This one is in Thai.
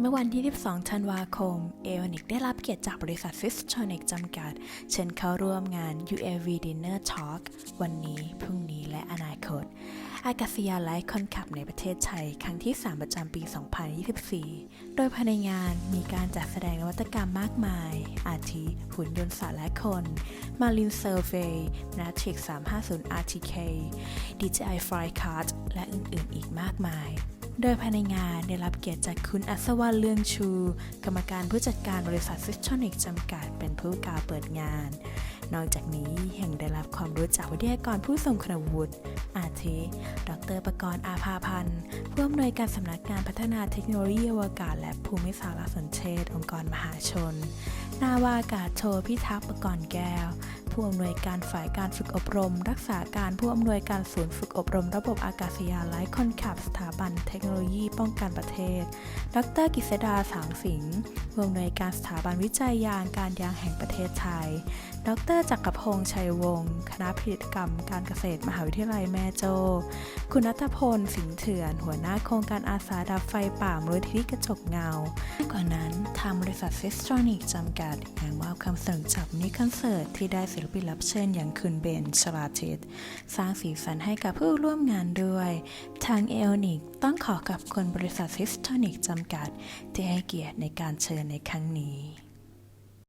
เมื่อวันที่ 12 ธันวาคม เอวนิกได้รับเกียรติจากบริษัทซิสทรอนิกจำกัด เชิญเข้าร่วมงาน UAV Dinner Talk วันนี้ พรุ่งนี้และอนาคต อากาศยานไร้คนขับในประเทศไทย ครั้งที่ 3 ประจำปี 2024 โดยภายในงานมีการจัดแสดงนวัตกรรมมากมาย อาทิ หุ่นยนต์สารและคน Marine Survey Matrix 350 RTK DJI Flycard และอื่นๆ อีกมากมาย โดยภายในงานได้รับเกียรติจากคุณอัศวรรณเลืองชู กรรมการผู้จัดการบริษัทซิสทรอนิกจำกัด เป็นผู้กล่าวเปิดงาน นอกจากนี้ยังได้รับความรู้จากวิทยากรผู้ทรงคุณวุฒิ อาทิ ดรประกรณ์อาภาพันธ์ ผู้อำนวยการสำนักงานพัฒนาเทคโนโลยีอวกาศ และภูมิสารสนเทศองค์กรมหาชน นาวาอากาศโทพิทักษ์ประกรณ์แก้ว ผู้อำนวยการฝ่ายการฝึกอบรม รักษาการผู้อำนวยการศูนย์ฝึกอบรม ระบบอากาศยานไร้คนขับสถาบันเทคโนโลยีป้องกันประเทศ ดรกิษดาสางสิงห์ผู้อำนวยการสถาบันวิจัยยางการยางแห่งประเทศไทย ดรจักรพงษ์ชัยวงศ์คณะผลิตกรรมการเกษตรมหาวิทยาลัยแม่โจ้คุณนัทพล สิงห์เถื่อน หัวหน้าโครงการอาสาดับไฟป่ามูลนิธิกระจกเงามากกว่านั้น ทางบริษัทซิสทรอนิกจำกัดยังมอบคำสนุกจากมินิคอนเสิร์ตที่ได้ศิลปินรับเชิญอย่างคุณเบนชลาทิตสร้างสีสันให้กับผู้ร่วมงานด้วย ทางเอลนิกต้องขอขอบคุณบริษัทซิสทรอนิกจำกัดที่ให้เกียรติในการเชิญในครั้งนี้